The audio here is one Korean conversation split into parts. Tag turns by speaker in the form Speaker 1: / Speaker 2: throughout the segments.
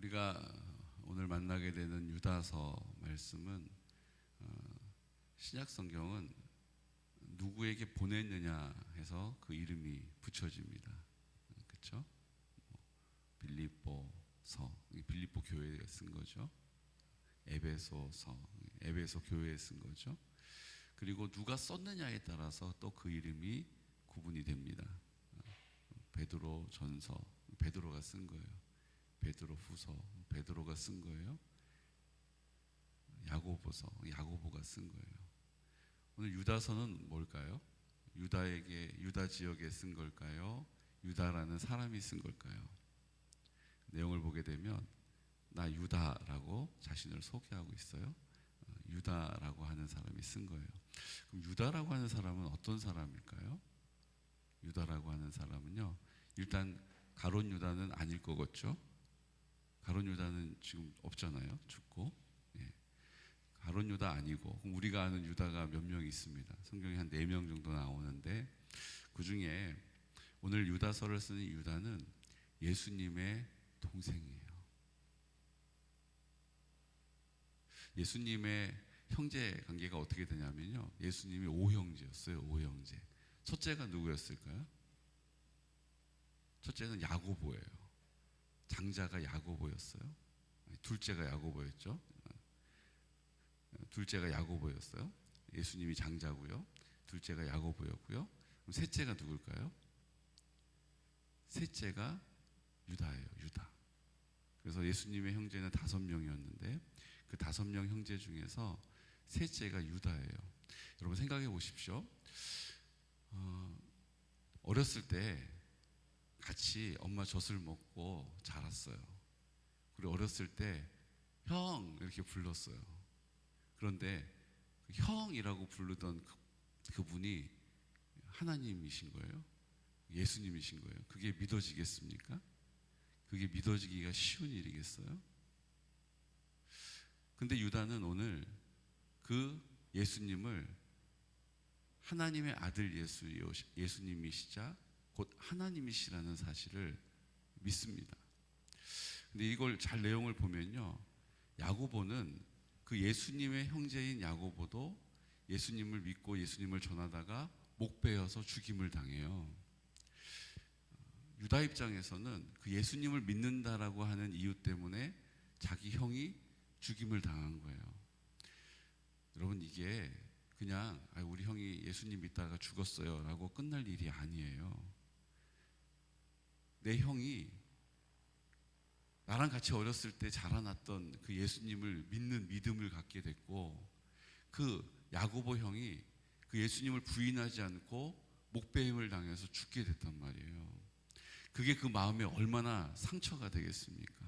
Speaker 1: 우리가 오늘 만나게 되는 유다서 말씀은 어, 신약 성경은 누구에게 보냈느냐 해서 그 이름이 붙여집니다. 그렇죠? 빌립보서 빌립보 교회에 쓴 거죠. 에베소서 에베소 교회에 쓴 거죠. 그리고 누가 썼느냐에 따라서 또 그 이름이 구분이 됩니다. 베드로 전서 베드로가 쓴 거예요. 베드로 후서 베드로가 쓴 거예요. 야고보서 야고보가 쓴 거예요. 오늘 유다서는 뭘까요? 유다에게 유다 지역에 쓴 걸까요? 유다라는 사람이 쓴 걸까요? 내용을 보게 되면 나 유다라고 자신을 소개하고 있어요. 어, 유다라고 하는 사람이 쓴 거예요. 그럼 유다라고 하는 사람은 어떤 사람일까요? 유다라고 하는 사람은요. 일단 가론 유다는 아닐 거겠죠. 가론 유다는 지금 없잖아요. 죽고. 예. 가론 유다 아니고 우리가 아는 유다가 몇 명 있습니다. 성경에 한 네 명 정도 나오는데 그 중에 오늘 유다서를 쓰는 유다는 예수님의 동생이에요. 예수님의 형제 관계가 어떻게 되냐면요. 예수님이 오형제였어요. 오형제. 첫째가 누구였을까요? 첫째는 야고보예요. 장자가 야고보였어요. 둘째가 야고보였죠. 둘째가 야고보였어요. 예수님이 장자고요. 둘째가 야고보였고요. 그럼 셋째가 누굴까요? 셋째가 유다예요. 유다. 그래서 예수님의 형제는 다섯 명이었는데 그 다섯 명 형제 중에서 셋째가 유다예요. 여러분 생각해 보십시오. 어, 어렸을 때 같이 엄마 젖을 먹고 자랐어요. 그리고 어렸을 때 형 이렇게 불렀어요. 그런데 그 형이라고 부르던 그, 그분이 하나님이신 거예요. 예수님이신 거예요. 그게 믿어지겠습니까? 그게 믿어지기가 쉬운 일이겠어요? 근데 유다는 오늘 그 예수님을 하나님의 아들 예수, 예수님이시자 곧 하나님이시라는 사실을 믿습니다. 근데 이걸 잘 내용을 보면요. 야고보는 그 예수님의 형제인 야고보도 예수님을 믿고 예수님을 전하다가 목 베어서 죽임을 당해요. 유다 입장에서는 그 예수님을 믿는다라고 하는 이유 때문에 자기 형이 죽임을 당한 거예요. 여러분 이게 그냥 아, 우리 형이 예수님 믿다가 죽었어요라고 끝날 일이 아니에요. 내 형이 나랑 같이 어렸을 때 자라났던 그 예수님을 믿는 믿음을 갖게 됐고 그 야고보 형이 그 예수님을 부인하지 않고 목배임을 당해서 죽게 됐단 말이에요. 그게 그 마음에 얼마나 상처가 되겠습니까?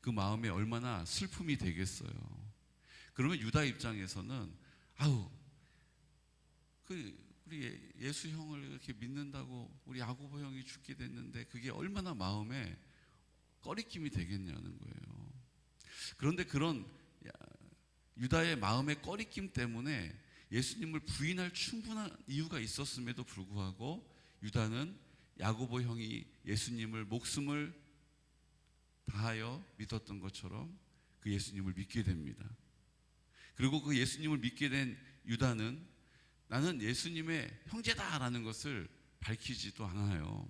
Speaker 1: 그 마음에 얼마나 슬픔이 되겠어요. 그러면 유다 입장에서는 아우 그 우리 예수 형을 이렇게 믿는다고 우리 야고보 형이 죽게 됐는데 그게 얼마나 마음에 꺼리낌이 되겠냐는 거예요. 그런데 그런 유다의 마음의 꺼리낌 때문에 예수님을 부인할 충분한 이유가 있었음에도 불구하고 유다는 야고보 형이 예수님을 목숨을 다하여 믿었던 것처럼 그 예수님을 믿게 됩니다. 그리고 그 예수님을 믿게 된 유다는 나는 예수님의 형제다라는 것을 밝히지도 않아요.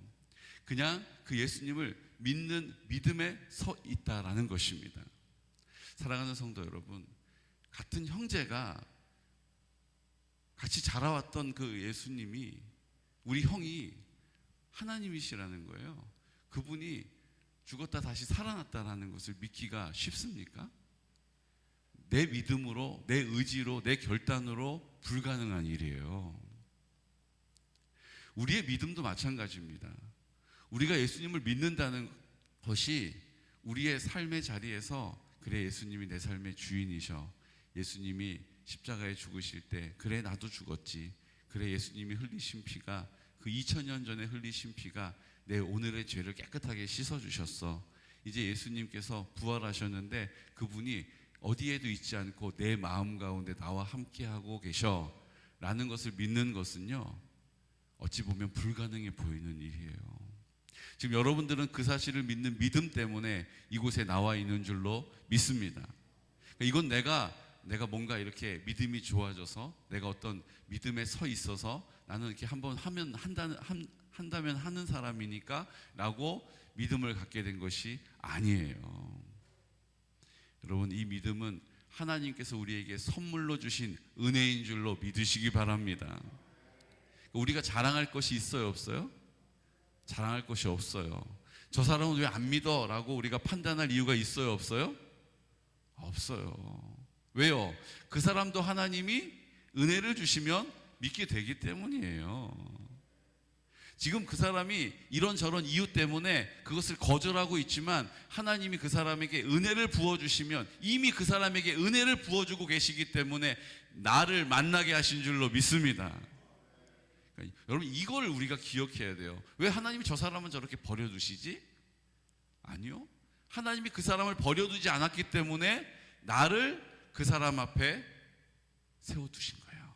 Speaker 1: 그냥 그 예수님을 믿는 믿음에 서 있다라는 것입니다. 사랑하는 성도 여러분, 같은 형제가 같이 자라왔던 그 예수님이 우리 형이 하나님이시라는 거예요. 그분이 죽었다 다시 살아났다라는 것을 믿기가 쉽습니까? 내 믿음으로, 내 의지로, 내 결단으로 불가능한 일이에요. 우리의 믿음도 마찬가지입니다. 우리가 예수님을 믿는다는 것이 우리의 삶의 자리에서 그래 예수님이 내 삶의 주인이셔. 예수님이 십자가에 죽으실 때 그래 나도 죽었지. 그래 예수님이 흘리신 피가 그 2000년 전에 흘리신 피가 내 오늘의 죄를 깨끗하게 씻어 주셨어. 이제 예수님께서 부활하셨는데 그분이 어디에도 있지 않고 내 마음 가운데 나와 함께 하고 계셔. 라는 것을 믿는 것은요. 어찌 보면 불가능해 보이는 일이에요. 지금 여러분들은 그 사실을 믿는 믿음 때문에 이곳에 나와 있는 줄로 믿습니다. 그러니까 이건 내가 내가 뭔가 이렇게 믿음이 좋아져서 내가 어떤 믿음에 서 있어서 나는 이렇게 한번 하면 한다는 한, 한다면 하는 사람이니까라고 믿음을 갖게 된 것이 아니에요. 여러분 이 믿음은 하나님께서 우리에게 선물로 주신 은혜인 줄로 믿으시기 바랍니다. 우리가 자랑할 것이 있어요, 없어요? 자랑할 것이 없어요. 저 사람은 왜 안 믿어?라고 우리가 판단할 이유가 있어요, 없어요? 없어요. 왜요? 그 사람도 하나님이 은혜를 주시면 믿게 되기 때문이에요. 지금 그 사람이 이런저런 이유 때문에 그것을 거절하고 있지만 하나님이 그 사람에게 은혜를 부어주시면 이미 그 사람에게 은혜를 부어주고 계시기 때문에 나를 만나게 하신 줄로 믿습니다. 그러니까 여러분 이걸 우리가 기억해야 돼요. 왜 하나님이 저 사람은 저렇게 버려두시지? 아니요. 하나님이 그 사람을 버려두지 않았기 때문에 나를 그 사람 앞에 세워두신 거예요.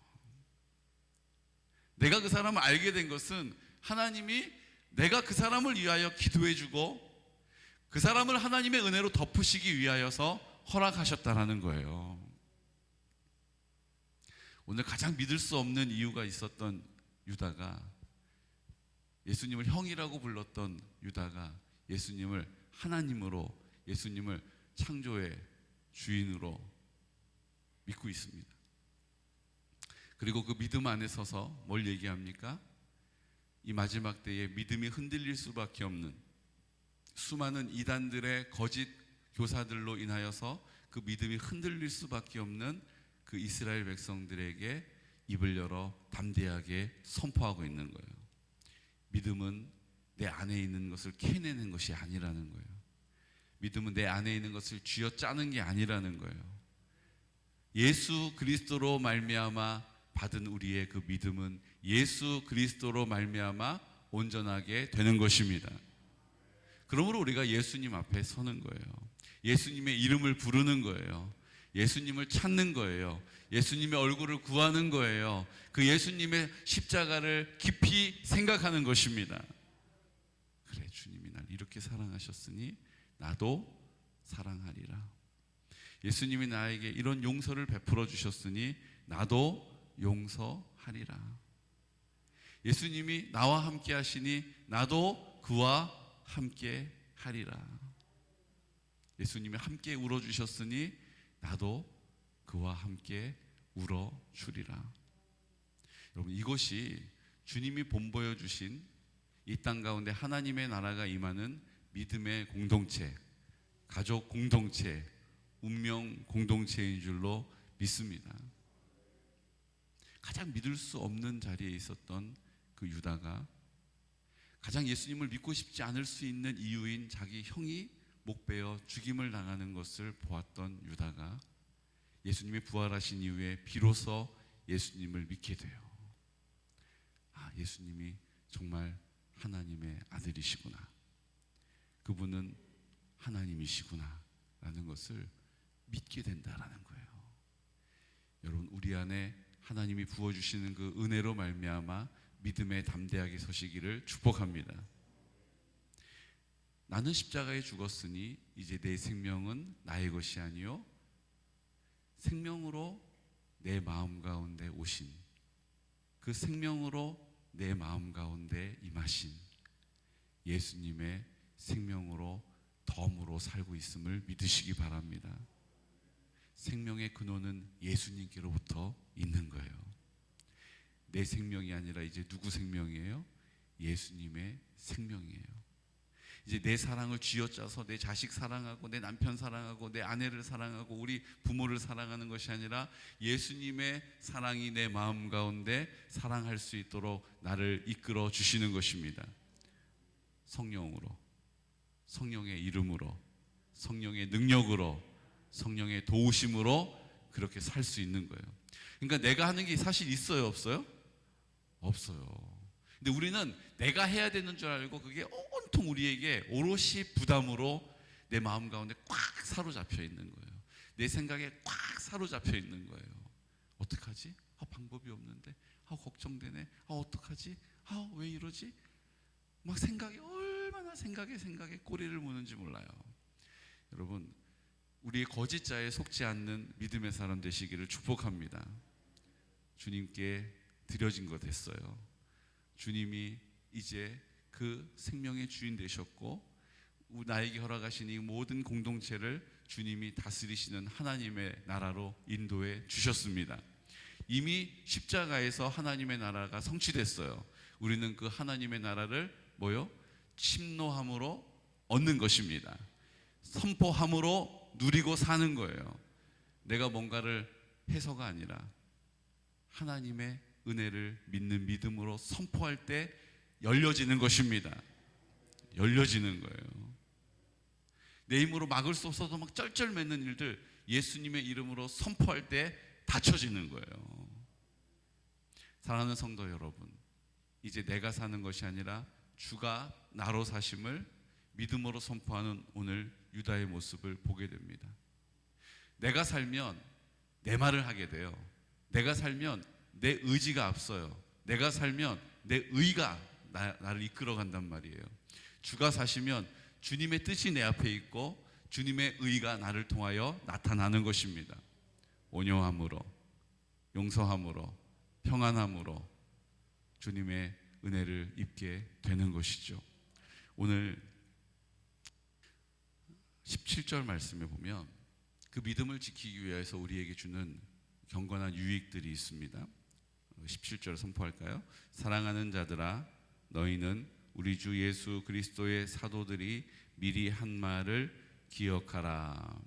Speaker 1: 내가 그 사람을 알게 된 것은 하나님이 내가 그 사람을 위하여 기도해주고 그 사람을 하나님의 은혜로 덮으시기 위하여서 허락하셨다라는 거예요. 오늘 가장 믿을 수 없는 이유가 있었던 유다가 예수님을 형이라고 불렀던 유다가 예수님을 하나님으로 예수님을 창조의 주인으로 믿고 있습니다. 그리고 그 믿음 안에 서서 뭘 얘기합니까? 이 마지막 때에 믿음이 흔들릴 수밖에 없는 수많은 이단들의 거짓 교사들로 인하여서 그 믿음이 흔들릴 수밖에 없는 그 이스라엘 백성들에게 입을 열어 담대하게 선포하고 있는 거예요. 믿음은 내 안에 있는 것을 캐내는 것이 아니라는 거예요. 믿음은 내 안에 있는 것을 쥐어 짜는 게 아니라는 거예요. 예수 그리스도로 말미암아 받은 우리의 그 믿음은 예수 그리스도로 말미암아 온전하게 되는 것입니다. 그러므로 우리가 예수님 앞에 서는 거예요. 예수님의 이름을 부르는 거예요. 예수님을 찾는 거예요. 예수님의 얼굴을 구하는 거예요. 그 예수님의 십자가를 깊이 생각하는 것입니다. 그래, 주님이 날 이렇게 사랑하셨으니 나도 사랑하리라. 예수님이 나에게 이런 용서를 베풀어 주셨으니 나도 용서하리라. 예수님이 나와 함께 하시니 나도 그와 함께 하리라. 예수님이 함께 울어 주셨으니 나도 그와 함께 울어 주리라. 여러분 이것이 주님이 본보여 주신 이 땅 가운데 하나님의 나라가 임하는 믿음의 공동체, 가족 공동체, 운명 공동체인 줄로 믿습니다. 가장 믿을 수 없는 자리에 있었던 그 유다가 가장 예수님을 믿고 싶지 않을 수 있는 이유인 자기 형이 목 베어 죽임을 당하는 것을 보았던 유다가 예수님이 부활하신 이후에 비로소 예수님을 믿게 돼요. 아, 예수님이 정말 하나님의 아들이시구나. 그분은 하나님이시구나. 라는 것을 믿게 된다라는 거예요. 여러분, 우리 안에 하나님이 부어주시는 그 은혜로 말미암아 믿음에 담대하게 서시기를 축복합니다. 나는 십자가에 죽었으니 이제 내 생명은 나의 것이 아니요 생명으로 내 마음 가운데 오신 그 생명으로 내 마음 가운데 임하신 예수님의 생명으로 덤으로 살고 있음을 믿으시기 바랍니다. 생명의 근원은 예수님께로부터 있는 거예요. 내 생명이 아니라 이제 누구 생명이에요? 예수님의 생명이에요. 이제 내 사랑을 쥐어짜서 내 자식 사랑하고 내 남편 사랑하고 내 아내를 사랑하고 우리 부모를 사랑하는 것이 아니라 예수님의 사랑이 내 마음 가운데 사랑할 수 있도록 나를 이끌어 주시는 것입니다. 성령으로, 성령의 이름으로, 성령의 능력으로, 성령의 도우심으로 그렇게 살 수 있는 거예요. 그러니까 내가 하는 게 사실 있어요, 없어요? 없어요. 근데 우리는 내가 해야 되는 줄 알고 그게 온통 우리에게 오롯이 부담으로 내 마음 가운데 꽉 사로잡혀 있는 거예요. 내 생각에 꽉 사로잡혀 있는 거예요. 어떡하지? 아, 방법이 없는데. 아, 걱정되네. 아, 어떡하지? 아, 왜 이러지? 막 생각이 얼마나 생각에 생각에 꼬리를 무는지 몰라요. 여러분, 우리의 거짓자에 속지 않는 믿음의 사람 되시기를 축복합니다. 주님께 드려진 것 됐어요. 주님이 이제 그 생명의 주인 되셨고 나에게 허락하신 이 모든 공동체를 주님이 다스리시는 하나님의 나라로 인도해 주셨습니다. 이미 십자가에서 하나님의 나라가 성취됐어요. 우리는 그 하나님의 나라를 뭐요? 침노함으로 얻는 것입니다. 선포함으로 누리고 사는 거예요. 내가 뭔가를 해서가 아니라 하나님의 은혜를 믿는 믿음으로 선포할 때 열려지는 것입니다. 열려지는 거예요. 내 힘으로 막을 수 없어도 막 쩔쩔 맺는 일들 예수님의 이름으로 선포할 때 닫혀지는 거예요. 사랑하는 성도 여러분, 이제 내가 사는 것이 아니라 주가 나로 사심을 믿음으로 선포하는 오늘 유다의 모습을 보게 됩니다. 내가 살면 내 말을 하게 돼요. 내가 살면 내 의지가 앞서요. 내가 살면 내 의가 나, 나를 이끌어 간단 말이에요. 주가 사시면 주님의 뜻이 내 앞에 있고 주님의 의가 나를 통하여 나타나는 것입니다. 온유함으로, 용서함으로, 평안함으로 주님의 은혜를 입게 되는 것이죠. 오늘 17절 말씀에 보면 그 믿음을 지키기 위해서 우리에게 주는 경건한 유익들이 있습니다. 17절 선포할까요? 사랑하는 자들아 너희는 우리 주 예수 그리스도의 사도들이 미리 한 말을 기억하라.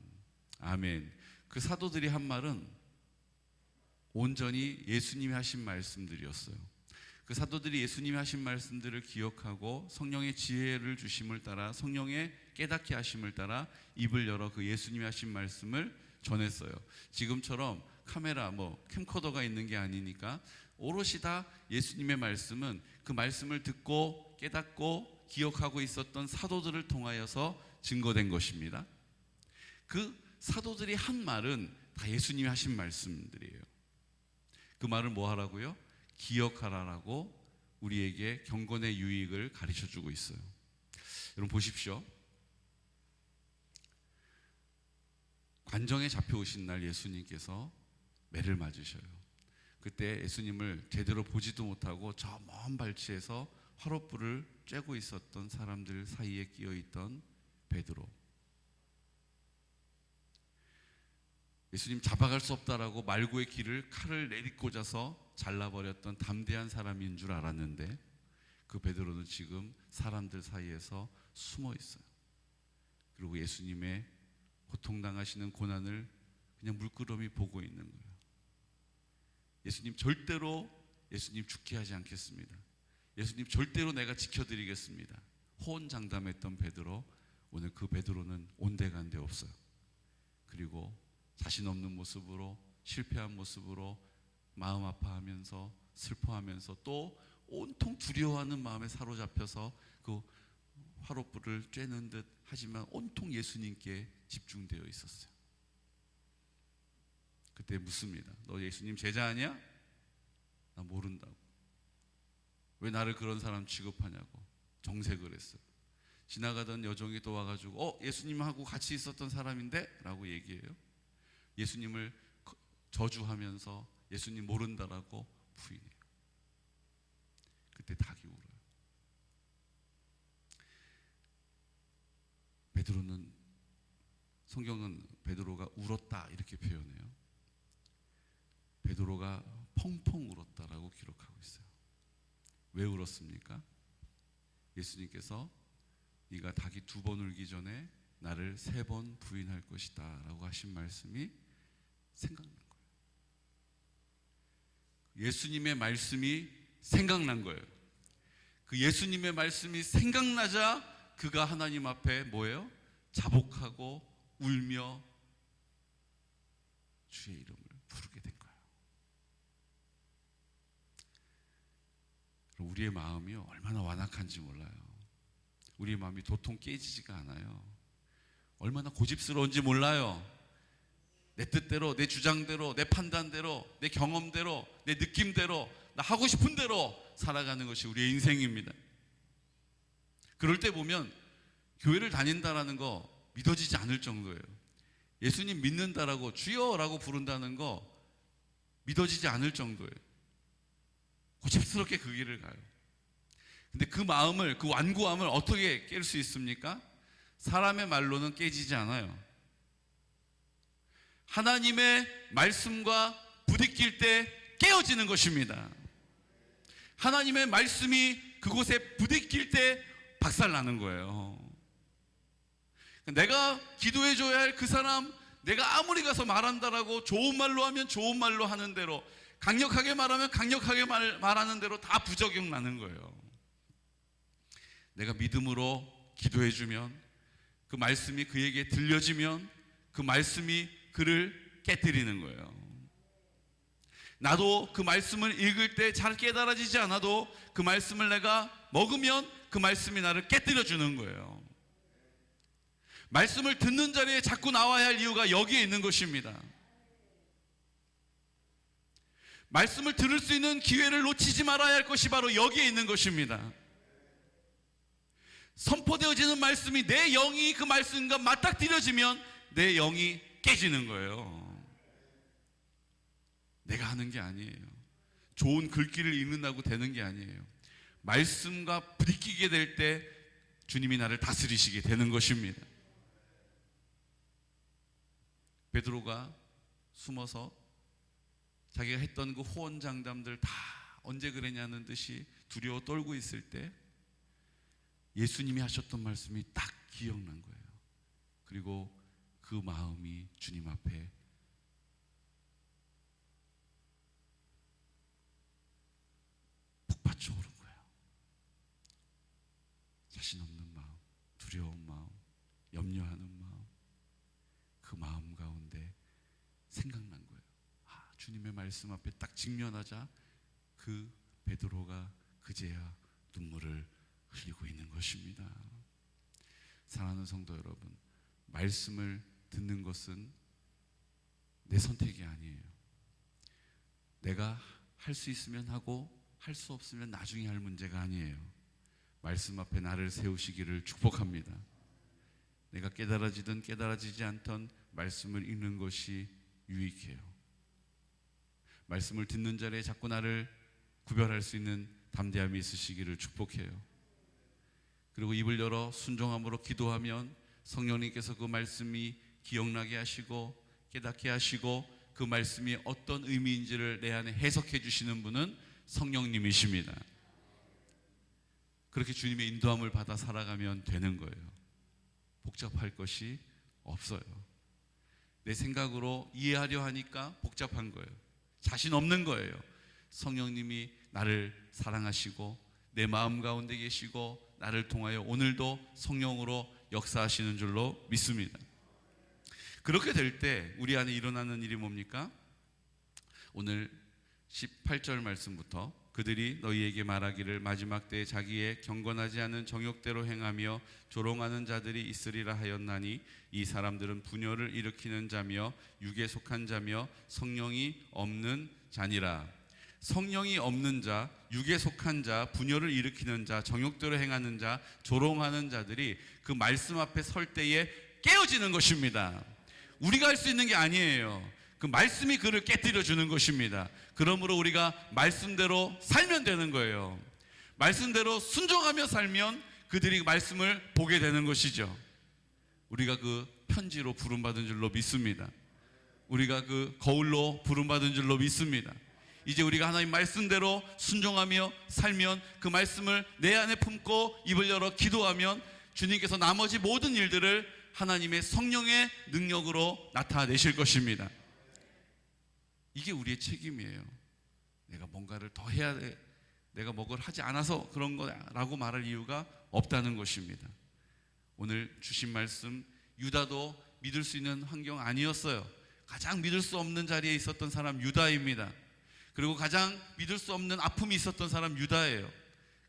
Speaker 1: 아멘. 그 사도들이 한 말은 온전히 예수님이 하신 말씀들이었어요. 그 사도들이 예수님이 하신 말씀들을 기억하고 성령의 지혜를 주심을 따라 성령의 깨닫게 하심을 따라 입을 열어 그 예수님이 하신 말씀을 전했어요. 지금처럼 카메라 뭐 캠코더가 있는 게 아니니까 오롯이 다 예수님의 말씀은 그 말씀을 듣고 깨닫고 기억하고 있었던 사도들을 통하여서 증거된 것입니다. 그 사도들이 한 말은 다 예수님이 하신 말씀들이에요. 그 말을 뭐 하라고요? 기억하라라고 우리에게 경건의 유익을 가르쳐 주고 있어요. 여러분 보십시오. 관정에 잡혀오신 날 예수님께서 매를 맞으셔요. 그때 예수님을 제대로 보지도 못하고 저 먼 발치에서 화롯불을 쬐고 있었던 사람들 사이에 끼어 있던 베드로. 예수님 잡아갈 수 없다라고 말고의 길을 칼을 내리꽂아서 잘라버렸던 담대한 사람인 줄 알았는데 그 베드로는 지금 사람들 사이에서 숨어 있어요. 그리고 예수님의 고통당하시는 고난을 그냥 물끄러미 보고 있는 거예요. 예수님 절대로 예수님 죽게 하지 않겠습니다. 예수님 절대로 내가 지켜드리겠습니다. 호언장담했던 베드로 오늘 그 베드로는 온데간데 없어요. 그리고 자신 없는 모습으로 실패한 모습으로 마음 아파하면서 슬퍼하면서 또 온통 두려워하는 마음에 사로잡혀서 그 화롯불을 쬐는 듯 하지만 온통 예수님께 집중되어 있었어요. 그때 묻습니다. 너 예수님 제자 아니야? 나 모른다고. 왜 나를 그런 사람 취급하냐고 정색을 했어요. 지나가던 여종이 또 와가지고 어 예수님하고 같이 있었던 사람인데? 라고 얘기해요. 예수님을 저주하면서 예수님 모른다라고 부인해요. 그때 닭이 울어요. 베드로는 성경은 베드로가 울었다 이렇게 표현해요. 베드로가 펑펑 울었다라고 기록하고 있어요. 왜 울었습니까? 예수님께서 네가 닭이 두 번 울기 전에 나를 세 번 부인할 것이다라고 하신 말씀이 생각난 거예요. 예수님의 말씀이 생각난 거예요. 그 예수님의 말씀이 생각나자 그가 하나님 앞에 뭐예요? 자복하고 울며 주의 이름을 부르게 된 거예요. 우리의 마음이 얼마나 완악한지 몰라요. 우리의 마음이 도통 깨지지가 않아요. 얼마나 고집스러운지 몰라요. 내 뜻대로, 내 주장대로, 내 판단대로, 내 경험대로, 내 느낌대로, 나 하고 싶은 대로 살아가는 것이 우리의 인생입니다. 그럴 때 보면 교회를 다닌다라는 거 믿어지지 않을 정도예요. 예수님 믿는다라고 주여라고 부른다는 거 믿어지지 않을 정도예요. 고집스럽게 그 길을 가요. 근데 그 마음을, 그 완고함을 어떻게 깰 수 있습니까? 사람의 말로는 깨지지 않아요. 하나님의 말씀과 부딪힐 때 깨어지는 것입니다. 하나님의 말씀이 그곳에 부딪힐 때 박살나는 거예요. 내가 기도해 줘야 할 그 사람, 내가 아무리 가서 말한다라고 좋은 말로 하면 좋은 말로 하는 대로, 강력하게 말하면 강력하게 말, 말하는 대로 다 부적용 나는 거예요. 내가 믿음으로 기도해 주면, 그 말씀이 그에게 들려지면, 그 말씀이 그를 깨뜨리는 거예요. 나도 그 말씀을 읽을 때 잘 깨달아지지 않아도 그 말씀을 내가 먹으면 그 말씀이 나를 깨뜨려 주는 거예요. 말씀을 듣는 자리에 자꾸 나와야 할 이유가 여기에 있는 것입니다. 말씀을 들을 수 있는 기회를 놓치지 말아야 할 것이 바로 여기에 있는 것입니다. 선포되어지는 말씀이 내 영이 그 말씀과 맞닥뜨려지면 내 영이 깨지는 거예요. 내가 하는 게 아니에요. 좋은 글귀를 읽는다고 되는 게 아니에요. 말씀과 부딪히게 될 때 주님이 나를 다스리시게 되는 것입니다. 베드로가 숨어서 자기가 했던 그 호언 장담들 다 언제 그랬냐는 듯이 두려워 떨고 있을 때 예수님이 하셨던 말씀이 딱 기억난 거예요. 그리고 그 마음이 주님 앞에 북받쳐 오른 거예요. 자신 없는 마음, 두려운 마음, 염려하는 마음, 그 마음 가운데. 아, 주님의 말씀 앞에 딱 직면하자 그 베드로가 그제야 눈물을 흘리고 있는 것입니다. 사랑하는 성도 여러분, 말씀을 듣는 것은 내 선택이 아니에요. 내가 할 수 있으면 하고 할 수 없으면 나중에 할 문제가 아니에요. 말씀 앞에 나를 세우시기를 축복합니다. 내가 깨달아지든 깨달아지지 않던 말씀을 읽는 것이 유익해요. 말씀을 듣는 자리에 자꾸 나를 구별할 수 있는 담대함이 있으시기를 축복해요. 그리고 입을 열어 순종함으로 기도하면 성령님께서 그 말씀이 기억나게 하시고 깨닫게 하시고 그 말씀이 어떤 의미인지를 내 안에 해석해 주시는 분은 성령님이십니다. 그렇게 주님의 인도함을 받아 살아가면 되는 거예요. 복잡할 것이 없어요. 내 생각으로 이해하려 하니까 복잡한 거예요. 자신 없는 거예요. 성령님이 나를 사랑하시고 내 마음 가운데 계시고 나를 통하여 오늘도 성령으로 역사하시는 줄로 믿습니다. 그렇게 될 때 우리 안에 일어나는 일이 뭡니까? 오늘 18절 말씀부터 그들이 너희에게 말하기를 마지막 때에 자기의 경건하지 않은 정욕대로 행하며 조롱하는 자들이 있으리라 하였나니 이 사람들은 분열을 일으키는 자며 육에 속한 자며 성령이 없는 자니라 성령이 없는 자, 육에 속한 자, 분열을 일으키는 자, 정욕대로 행하는 자, 조롱하는 자들이 그 말씀 앞에 설 때에 깨어지는 것입니다. 우리가 할 수 있는 게 아니에요. 그 말씀이 그를 깨뜨려 주는 것입니다. 그러므로 우리가 말씀대로 살면 되는 거예요. 말씀대로 순종하며 살면 그들이 말씀을 보게 되는 것이죠. 우리가 그 편지로 부름받은 줄로 믿습니다. 우리가 그 거울로 부름받은 줄로 믿습니다. 이제 우리가 하나님 말씀대로 순종하며 살면 그 말씀을 내 안에 품고 입을 열어 기도하면 주님께서 나머지 모든 일들을 하나님의 성령의 능력으로 나타내실 것입니다. 이게 우리의 책임이에요. 내가 뭔가를 더 해야 돼. 내가 뭐를 하지 않아서 그런 거라고 말할 이유가 없다는 것입니다. 오늘 주신 말씀 유다도 믿을 수 있는 환경 아니었어요. 가장 믿을 수 없는 자리에 있었던 사람 유다입니다. 그리고 가장 믿을 수 없는 아픔이 있었던 사람 유다예요.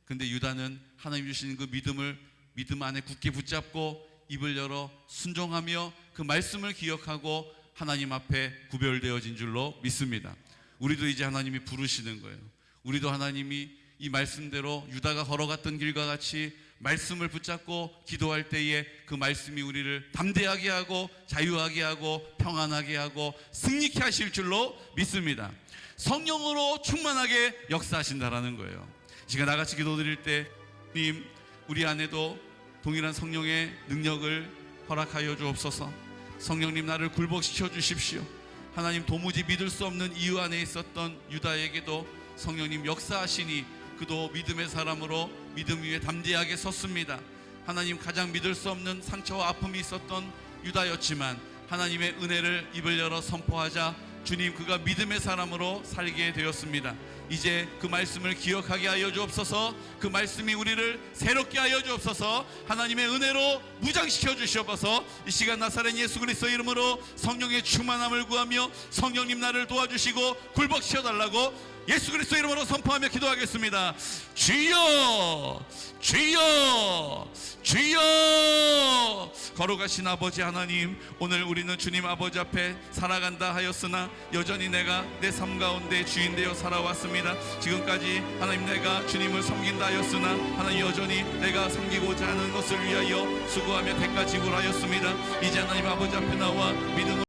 Speaker 1: 근데 유다는 하나님 주신 그 믿음을 믿음 안에 굳게 붙잡고 입을 열어 순종하며 그 말씀을 기억하고 하나님 앞에 구별되어진 줄로 믿습니다. 우리도 이제 하나님이 부르시는 거예요. 우리도 하나님이 이 말씀대로 유다가 걸어갔던 길과 같이 말씀을 붙잡고 기도할 때에 그 말씀이 우리를 담대하게 하고 자유하게 하고 평안하게 하고 승리케 하실 줄로 믿습니다. 성령으로 충만하게 역사하신다라는 거예요. 지금 나같이 기도 드릴 때 님, 우리 안에도 동일한 성령의 능력을 허락하여 주옵소서. 성령님 나를 굴복시켜 주십시오. 하나님 도무지 믿을 수 없는 이유 안에 있었던 유다에게도 성령님 역사하시니 그도 믿음의 사람으로 믿음 위에 담대하게 섰습니다. 하나님 가장 믿을 수 없는 상처와 아픔이 있었던 유다였지만 하나님의 은혜를 입을 열어 선포하자 주님 그가 믿음의 사람으로 살게 되었습니다. 이제 그 말씀을 기억하게 하여 주옵소서. 그 말씀이 우리를 새롭게 하여 주옵소서. 하나님의 은혜로 무장시켜 주시옵소서. 이 시간 나사렛 예수 그리스도 이름으로 성령의 충만함을 구하며 성령님 나를 도와주시고 굴복시켜 달라고 예수 그리스도 이름으로 선포하며 기도하겠습니다. 주여, 주여, 주여. 걸어가신 아버지 하나님, 오늘 우리는 주님 아버지 앞에 살아간다 하였으나 여전히 내가 내 삶 가운데 주인 되어 살아왔습니다. 지금까지 하나님 내가 주님을 섬긴다 하였으나 하나님 여전히 내가 섬기고자 하는 것을 위하여 수고하며 대가 지불하였습니다. 이제 하나님 아버지 앞에 나와 믿음으로